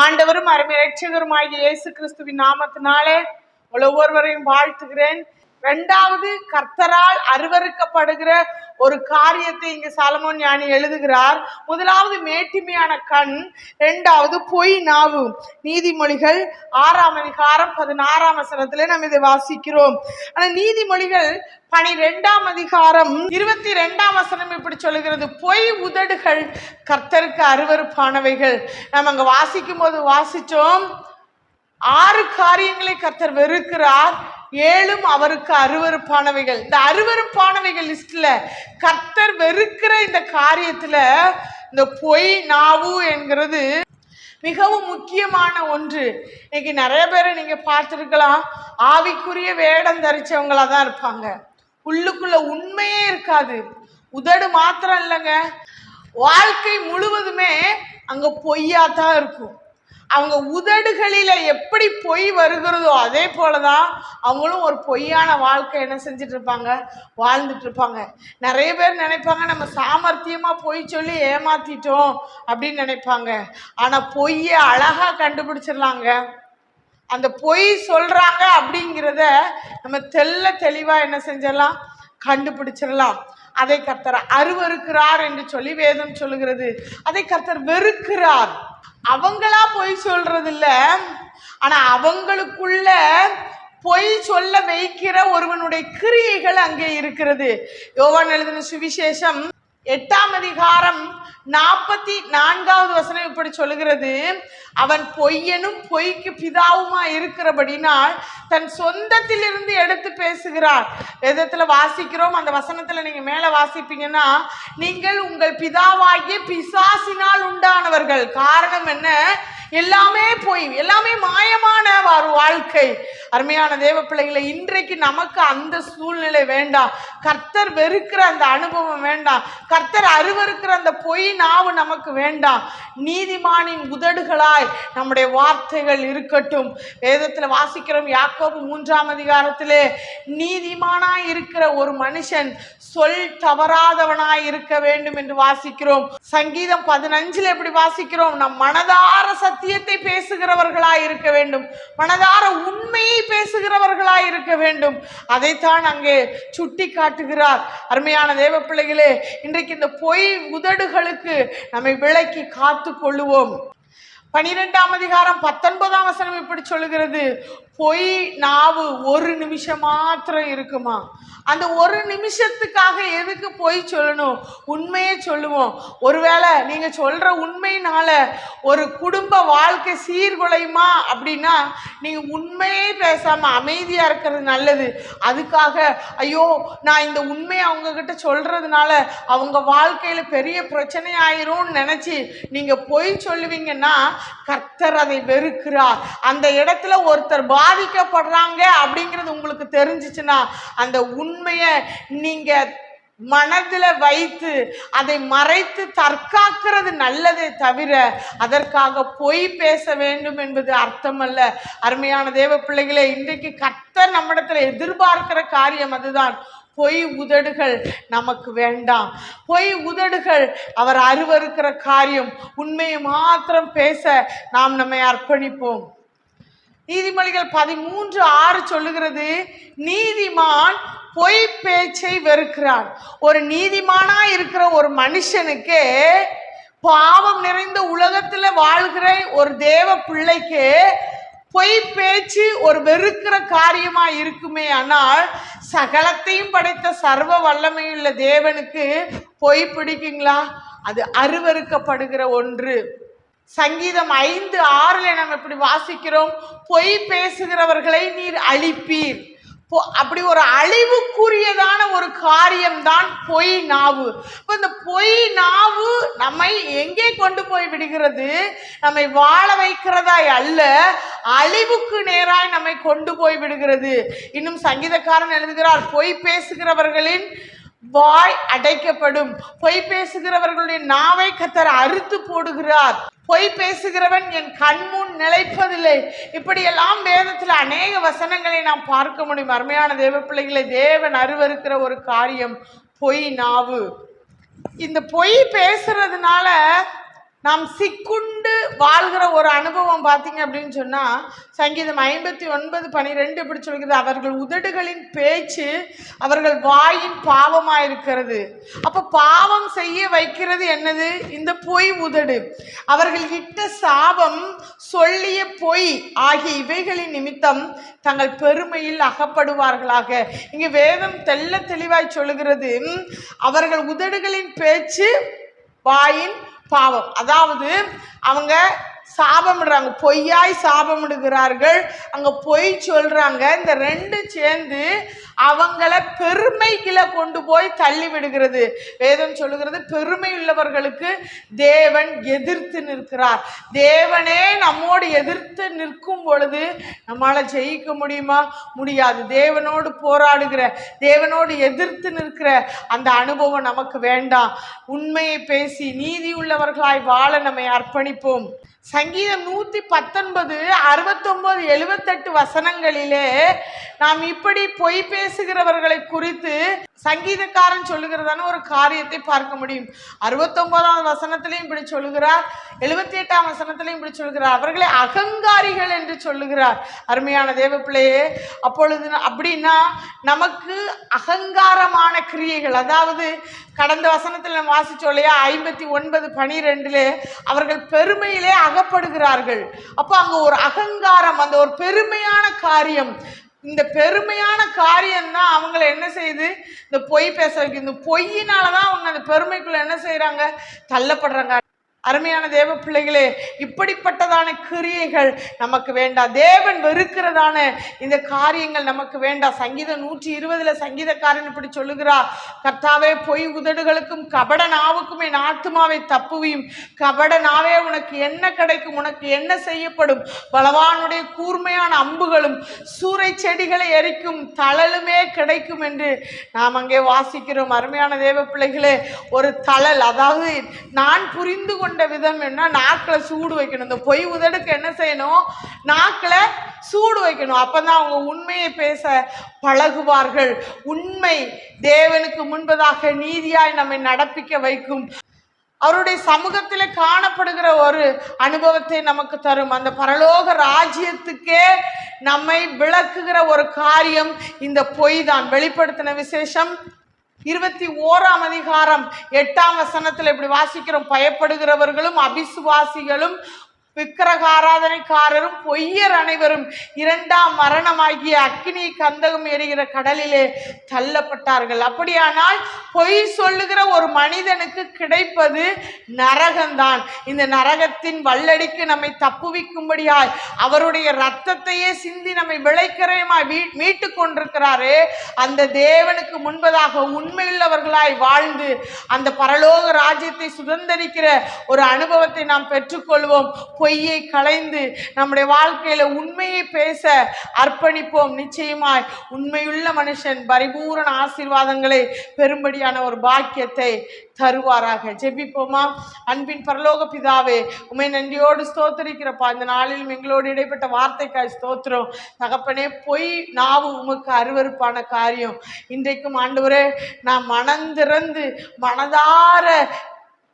ஆண்டவரும் அருமை ரட்சகருமாகிய இயேசு கிறிஸ்துவின் நாமத்தினாலே உள்ள ஒவ்வொருவரையும் வாழ்த்துகிறேன். ரெண்டாவது கர்த்தரால் அருவருக்கப்படுகிற ஒரு காரியத்தை இங்கு சாலமோன் ஞானி எழுதுகிறார். முதலாவது மேட்டிமையான கண். ரெண்டாவது பொய் நாவு. நீதிமொழிகள் ஆறாம் அதிகாரம் பதினாறாம் வசனத்துல நாம் இதை வாசிக்கிறோம். ஆனா நீதிமொழிகள் பனிரெண்டாம் அதிகாரம் இருபத்தி ரெண்டாம் வசனம் இப்படி சொல்லுகிறது. பொய் உதடுகள் கர்த்தருக்கு அருவருப்பானவைகள் நம்ம அங்க வாசிக்கும் போது வாசிச்சோம். ஆறு காரியங்களை கர்த்தர் வெறுக்கிறார். ஏழும் அவருக்கு அருவருப்பானவைகள். இந்த அருவருப்பானவைகள் லிஸ்ட்ல கர்த்தர் வெறுக்கிற இந்த காரியத்துல இந்த பொய் நாவு என்கிறது மிகவும் முக்கியமான ஒன்று. இன்னைக்கு நிறைய பேரை நீங்க பார்த்துருக்கலாம். ஆவிக்குரிய வேடம் தரிச்சவங்களா தான் இருப்பாங்க. உள்ளுக்குள்ள உண்மையே இருக்காது. உதடு மாத்திரம் இல்லைங்க. வாழ்க்கை முழுவதுமே அங்க பொய்யா தான் இருக்கும். அவங்க உதடுகளில எப்படி பொய் வருகிறதோ அதே போலதான் அவங்களும் ஒரு பொய்யான வாழ்க்கை என்ன செஞ்சுட்டு இருப்பாங்க வாழ்ந்துட்டு இருப்பாங்க நிறைய பேர் நினைப்பாங்க நம்ம சாமர்த்தியமா பொய் சொல்லி ஏமாத்திட்டோம் அப்படின்னு நினைப்பாங்க. ஆனா பொய்யை அழகா கண்டுபிடிச்சிடலாங்க அந்த பொய் சொல்றாங்க அப்படிங்கிறத நம்ம தெள்ள தெளிவா என்ன செஞ்சிடலாம் கண்டுபிடிச்சிடலாம் அதை கர்த்தர் அருவருக்கிறார் என்று சொல்லி வேதம் சொல்லுகிறது. அதை கர்த்தர் வெறுக்கிறார். அவங்களா பொய் சொல்றது இல்ல ஆனா அவங்களுக்குள்ள பொய் சொல்ல வைக்கிற ஒருவனுடைய கிரியைகள் அங்கே இருக்கிறது. யோவான் எழுதின சுவிசேஷம் எட்டாம் அதிகாரம் நாற்பத்தி நான்காவது வசனம் இப்படி சொல்லுகிறது. அவன் பொய்யனும் பொய்க்கு பிதாவுமா இருக்கிறபடினால் தன் சொந்தத்திலிருந்து எடுத்து பேசுகிறார். வேதத்துல வாசிக்கிறோம். அந்த வசனத்துல நீங்க மேல வாசிப்பீங்கன்னா நீங்கள் உங்கள் பிதாவாகிய பிசாசினால் உண்டானவர்கள். காரணம் என்ன? எல்லாமே பொய் எல்லாமே மாயமான ஒரு வாழ்க்கை. அருமையான தேவ பிள்ளைகளை இன்றைக்கு நமக்கு அந்த சூழ்நிலை வேண்டாம். கர்த்தர் வெறுக்கிற அந்த அனுபவம் வேண்டாம். கர்த்தர் அருவருக்கிற அந்த பொய் நாவு நமக்கு வேண்டாம். நீதிமானின் உதடுகளாய் நம்முடைய வார்த்தைகள் இருக்கட்டும். வேதத்தில் வாசிக்கிறோம் யாக்கோபு மூன்றாம் அதிகாரத்திலே நீதிமானாய் இருக்கிற ஒரு மனுஷன் சொல் தவறாதவனாய் இருக்க வேண்டும் என்று வாசிக்கிறோம். சங்கீதம் பதினஞ்சில் எப்படி வாசிக்கிறோம்? நம் மனதார சத்தியத்தை பேசுகிறவர்களாய் இருக்க வேண்டும். மனதார உண்மையை பேசுகிறவர்களாய் இருக்க வேண்டும். அதைத்தான் அங்கே சுட்டி காட்டுகிறார் அருமையான தேவ பிள்ளைகளே இன்றைக்கு இந்த பொய் உதடுகளுக்கு நம்மை விலக்கி காத்து கொள்ளுவோம் பனிரெண்டாம் அதிகாரம் பத்தொன்பதாம் வசனம் இப்படி சொல்லுகிறது. பொய் நாவு ஒரு நிமிஷம் மாத்திரம் இருக்குமா? அந்த ஒரு நிமிஷத்துக்காக எதுக்கு பொய் சொல்லணும்? உண்மையே சொல்லுவோம். ஒருவேளை நீங்கள் சொல்கிற உண்மையினால ஒரு குடும்ப வாழ்க்கை சீர்குலையுமா? அப்படின்னா நீங்கள் உண்மையே பேசாமல் அமைதியாக இருக்கிறது நல்லது. அதுக்காக ஐயோ நான் இந்த உண்மையை அவங்கக்கிட்ட சொல்கிறதுனால அவங்க வாழ்க்கையில் பெரிய பிரச்சனை ஆயிரும்னு நினச்சி நீங்கள் பொய் சொல்லுவீங்கன்னா கர்த்தர் அதை வெறுக்கிறார். அந்த இடத்துல ஒருத்தர் பாதிக்கப்படுறாங்க அப்படிங்கிறது உங்களுக்கு தெரிஞ்சிச்சுன்னா அந்த உண்மையை நீங்க மனதில் வைத்து அதை மறைத்து தற்காக்கிறது நல்லதே தவிர அதற்காக பொய் பேச வேண்டும் என்பது அர்த்தமல்ல. அருமையான தேவ பிள்ளைகளே இன்றைக்கு கர்த்தர் நம்மிடத்தில் எதிர்பார்க்கிற காரியம் அதுதான். பொய் உதடுகள் நமக்கு வேண்டாம். பொய் உதடுகள் அவர் அருவருக்கிற காரியம் உண்மையை மாத்திரம் பேச நாம் நம்மை அர்ப்பணிப்போம். நீதிமொழிகள் பதிமூன்று ஆறு சொல்லுகிறது நீதிமான் பொய் பேச்சை வெறுக்கிறான். ஒரு நீதிமானா இருக்கிற ஒரு மனுஷனுக்கு பாவம் நிறைந்த உலகத்துல வாழ்கிற ஒரு தேவ பிள்ளைக்கு பொய் பேச்சு ஒரு வெறுக்கிற காரியமா இருக்குமே ஆனால் சகலத்தையும் படைத்த சர்வ வல்லமையுள்ள தேவனுக்கு பொய் பிடிக்குங்களா? அது அருவருக்கப்படுகிற ஒன்று. சங்கீதம் ஐந்து ஆறுல நம்ம இப்படி வாசிக்கிறோம்? பொய் பேசுகிறவர்களை நீர் அழிப்பீர். அப்படி ஒரு அழிவுக்குரியதான ஒரு காரியம்தான் பொய் நாவு. இப்போ இந்த பொய் நாவு நம்மை எங்கே கொண்டு போய் விடுகிறது? நம்மை வாழ வைக்கிறதாய் அல்ல அழிவுக்கு நேராய் நம்மை கொண்டு போய் விடுகிறது. இன்னும் சங்கீதக்காரன் எழுதுகிறார் பொய் பேசுகிறவர்களின் வாய் அடைக்கப்படும். பொய் பேசுகிறவர்களுடைய நாவை கத்தர் அறுத்து போடுகிறார். பொய் பேசுகிறவன் என் கண்முன் நிலைப்பதில்லை. இப்படியெல்லாம் வேதத்தில் அநேக வசனங்களை நாம் பார்க்க முடியும். அருமையான தேவ பிள்ளைகளை தேவன் அருவருக்கிற ஒரு காரியம் பொய் நாவு. இந்த பொய் பேசுறதுனால நாம் சிக்குண்டு வாழ்கிற ஒரு அனுபவம் பார்த்தீங்க அப்படின்னு சொன்னால் சங்கீதம் ஐம்பத்தி ஒன்பது பனிரெண்டு இப்படி சொல்கிறது அவர்கள் உதடுகளின் பேச்சு அவர்கள் வாயின் பாவமாக இருக்கிறது அப்போ பாவம் செய்ய வைக்கிறது என்னது? இந்த பொய் உதடு. அவர்கள் இட்ட சாபம் சொல்லிய பொய் ஆகிய இவைகளின் நிமித்தம் தங்கள் பெருமையில் அகப்படுவார்களாக. இங்கே வேதம் தெள்ள தெளிவாய் சொல்லுகிறது அவர்கள் உதடுகளின் பேச்சு வாயின் பாவம். அதாவது அவங்க சாபமிடுறாங்க. பொய்யாய் சாபமிடுகிறார்கள். அங்கே பொய் சொல்கிறாங்க இந்த ரெண்டு சேர்ந்து அவங்கள பெருமைக்குள்ள கொண்டு போய் தள்ளி விடுகிறது வேதம் சொல்லுகிறது பெருமை உள்ளவர்களுக்கு தேவன் எதிர்த்து நிற்கிறார். தேவனே நம்மோடு எதிர்த்து நிற்கும் பொழுது நம்மளால் ஜெயிக்க முடியுமா? முடியாது. தேவனோடு போராடுகிற தேவனோடு எதிர்த்து நிற்கிற அந்த அனுபவம் நமக்கு வேண்டாம். உண்மையை பேசி நீதி உள்ளவர்களாய் வாழ நம்மை அர்ப்பணிப்போம். சங்கீதம் நூத்தி பத்தொன்பது அறுபத்தொன்பது எழுபத்தெட்டு வசனங்களிலே நாம் இப்படி பொய் பேசுகிறவர்களை குறித்து சங்கீதக்காரன் சொல்லுகிறதான ஒரு காரியத்தை பார்க்க முடியும். அறுபத்தொன்பதாம் வசனத்திலையும் இப்படி சொல்லுகிறார். எழுபத்தி எட்டாம் வசனத்திலையும் இப்படி சொல்லுகிறார். அவர்களை அகங்காரிகள் என்று சொல்லுகிறார். அருமையான தேவ பிள்ளையே அப்பொழுது அப்படின்னா நமக்கு அகங்காரமான கிரியைகள் அதாவது கடந்த வசனத்தில் நம்ம வாசிச்சோம் இல்லையா ஐம்பத்தி ஒன்பது பனிரெண்டுல அவர்கள் பெருமையிலே அகப்படுகிறார்கள். அப்போ அங்கே ஒரு அகங்காரம் அந்த ஒரு பெருமையான காரியம் இந்த பெருமையான காரியம் தான் அவங்கள என்ன செய்யுது? இந்த பொய் பேச வைக்குது. இந்த பொய்யினால தான் அவங்க அந்த பெருமைக்குள்ள என்ன செய்கிறாங்க தள்ளப்படுறாங்க. அருமையான தேவ பிள்ளைகளே இப்படிப்பட்டதான கிரியைகள் நமக்கு வேண்டாம் தேவன் வெறுக்கிறதான இந்த காரியங்கள் நமக்கு வேண்டாம் சங்கீதம் நூற்றி இருபதுல சங்கீதக்காரன் இப்படி சொல்லுகிறா கர்த்தாவே பொய் உதடுகளுக்கும் கபட நாவுக்கும் என் ஆத்துமாவை தப்புவியும். கபட நாவே உனக்கு என்ன கிடைக்கும்? உனக்கு என்ன செய்யப்படும்? பலவானுடைய கூர்மையான அம்புகளும் சூறை செடிகளை எரிக்கும் தழலுமே கிடைக்கும் என்று நாம் அங்கே வாசிக்கிறோம். அருமையான தேவ பிள்ளைகளே ஒரு தழல் அதாவது நான் புரிந்து கொண்ட விதம் என்ன நாக்கில் சூடு வைக்கணும். இந்த பொய் உதடுக்கு என்ன செய்யணும்? நாக்கில் சூடு வைக்கணும். அப்பதான் அவங்க உண்மையை பேச பழகுவார்கள். உண்மை தேவனுக்கு முன்பதாக நீதியாய் நம்மை நடப்பிக்க வைக்கும். அவருடைய சமூகத்தில் காணப்படுகிற ஒரு அனுபவத்தை நமக்கு தரும். அந்த பரலோக ராஜ்யத்துக்கே நம்மை விளக்குகிற ஒரு காரியம் இந்த பொய் தான் வெளிப்படுத்தின விசேஷம் இருபத்தி ஓராம் அதிகாரம் எட்டாம் வசனத்தில் இப்படி வாசிக்கிறோம். பயப்படுகிறவர்களும் அபிசுவாசிகளும் விக்கிரகாராதனைக்காரரும் பொய்யர் அனைவரும் இரண்டாம் மரணமாகிய அக்னி கந்தகம் எரிகிற கடலிலே தள்ளப்பட்டார்கள். அப்படியானால் பொய் சொல்லுகிற ஒரு மனிதனுக்கு கிடைப்பது நரகம்தான். இந்த நரகத்தின் வல்லடிக்கு நம்மை தப்புவிக்கும்படியாய் அவருடைய ரத்தத்தையே சிந்தி நம்மை விளைக்கரையுமாய் மீ மீட்டு கொண்டிருக்கிறாரே அந்த தேவனுக்கு முன்பதாக உண்மையுள்ளவர்களாய் வாழ்ந்து அந்த பரலோக ராஜ்யத்தை சுதந்தரிக்கிற ஒரு அனுபவத்தை நாம் பெற்றுக்கொள்வோம். பொய்யை களைந்து நம்முடைய வாழ்க்கையில உண்மையை பேச அர்ப்பணிப்போம். நிச்சயமாய் உண்மையுள்ள மனுஷன் பரிபூரண ஆசீர்வாதங்களை பெரும்படியான ஒரு பாக்கியத்தை தருவாராக. ஜெபிப்போமா? அன்பின் பரலோக பிதாவே உமை நன்றியோடு ஸ்தோத்தரிக்கிறப்பா. இந்த நாளிலும் எங்களோடு இடைப்பட்ட வார்த்தைக்காய் ஸ்தோத்திரம். தகப்பனே பொய் நாவு உமக்கு அருவருப்பான காரியம். இன்றைக்கும் ஆண்டவரே நான் மனந்திறந்து மனதார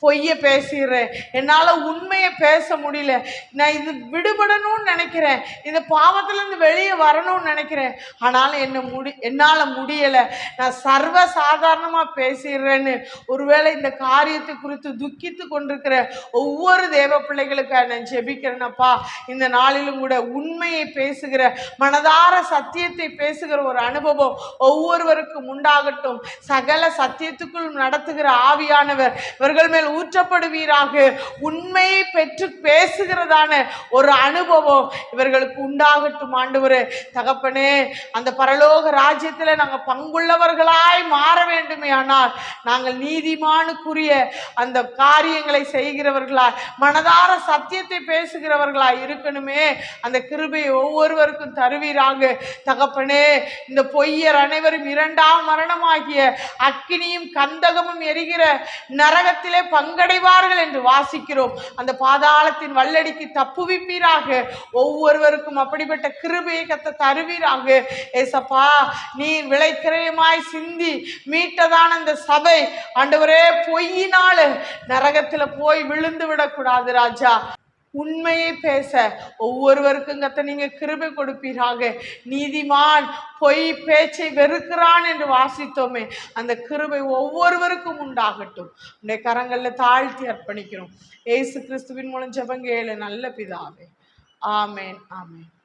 பொய்யை பேசிடுறேன் என்னால் உண்மையை பேச முடியல. நான் இது விடுபடணும்னு நினைக்கிறேன். இந்த பாவத்திலேருந்து வெளியே வரணும்னு நினைக்கிறேன். ஆனாலும் என்ன முடி என்னால் முடியலை. நான் சர்வ சாதாரணமாக பேசிடுறேன்னு. ஒருவேளை இந்த காரியத்தை குறித்து துக்கித்து கொண்டிருக்கிற ஒவ்வொரு தேவ பிள்ளைகளுக்காக நான் ஜெபிக்கிறேனப்பா. இந்த நாளிலும் கூட உண்மையை பேசுகிற மனதார சத்தியத்தை பேசுகிற ஒரு அனுபவம் ஒவ்வொருவருக்கும் உண்டாகட்டும். சகல சத்தியத்துக்குள் நடத்துகிற ஆவியானவர். இவர்கள் மேல் ஊற்றப்படுவீராக. உண்மையை பெற்று பேசுகிறதான ஒரு அனுபவம் இவர்களுக்கு உண்டாகட்டும் ஆண்டவரே. தகப்பனே அந்த பரலோக ராஜ்யத்தில் நாங்கள் பங்குள்ளவர்களாய் மாற வேண்டுமே ஆனால் நாங்கள் நீதிமானுக்குரிய அந்த காரியங்களை செய்கிறவர்களாய் மனதார சத்தியத்தை பேசுகிறவர்களாய் இருக்கணுமே. அந்த கிருபையை ஒவ்வொருவருக்கும் தருவீராக. தகப்பனே இந்த பொய்யர் அனைவரும் இரண்டாம் மரணமாகிய அக்கினியும் கந்தகமும் எரிகிற நரகத்திலே பங்கடைவார்கள் என்று வாசிக்கிறோம். அந்த பாதாளத்தின் வல்லடிக்கு தப்புவிப்பீராக. ஒவ்வொருவருக்கும் அப்படிப்பட்ட கிருபையை கத்த தருவீராக. ஏசப்பா நீ விளைக்கிரயமாய் சிந்தி மீட்டதான அந்த சபை ஆண்டவரே பொய்யினால நரகத்துல போய் விழுந்து விடக்கூடாது ராஜா. உண்மையை பேச. ஒவ்வொருவருக்கும் கத்த நீங்க கிருபை கொடுப்பீராக. நீதிமான் பொய் பேச்சை வெறுக்கிறான் என்று வாசித்தோமே. அந்த கிருபை ஒவ்வொருவருக்கும் உண்டாகட்டும். உடைய கரங்களில் தாழ்த்தி அர்ப்பணிக்கிறோம். ஏசு கிறிஸ்துவின் மூலம் ஜெபங்க ஏழு நல்ல பிதாவே. ஆமேன் ஆமேன்.